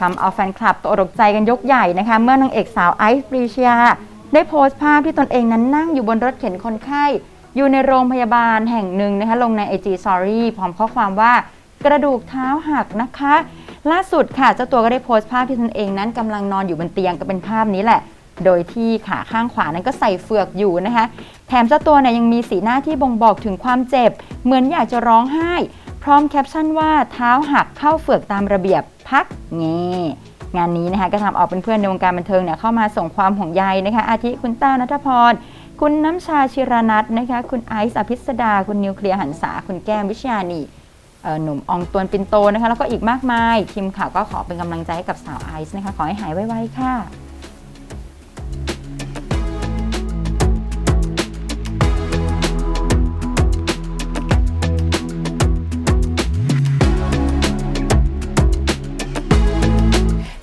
ทำเอาแฟนคลับตกอกใจกันยกใหญ่นะคะ เมื่อนางเอกสาวไอซ์ปรีเชียได้โพสต์ภาพที่ตนเองนั้นนั่งอยู่บนรถเข็นคนไข้ อยู่ในโรงพยาบาลแห่งหนึ่งนะคะ ลงใน IG Story พร้อมข้อความว่ากระดูกเท้าหักนะคะ ล่าสุดค่ะเจ้าตัวก็ได้โพสต์ภาพที่ตนเองนั้นกำลังนอนอยู่บนเตียงก็เป็นภาพนี้แหละ โดยที่ขาข้างขวานั้นก็ใส่เฟือกอยู่นะคะ แถมเจ้าตัวเนี่ยยังมีสีหน้าที่บ่งบอกถึงความเจ็บ เหมือนอยากจะร้องไห้ ร้อมแคปชั่นว่าเท้าหักเข้าเฟือกตามระเบียบพักเงงานนี้นะคะก็ทำเอาเพื่อนๆในวงการบันเทิงเนี่ยเข้ามาส่งความห่วงใยนะคะ อาทิคุณต้านัทพร คุณน้ำชาชิรนัทนะคะ คุณไอซ์อภิสดา คุณนิวเคลียร์หันษา คุณแก้มวิชยานีหนุ่มอองตวนปินโตนะคะ แล้วก็อีกมากมาย ทีมข่าวก็ขอเป็นกำลังใจให้กับสาวไอซ์นะคะ ขอให้หายไวๆค่ะ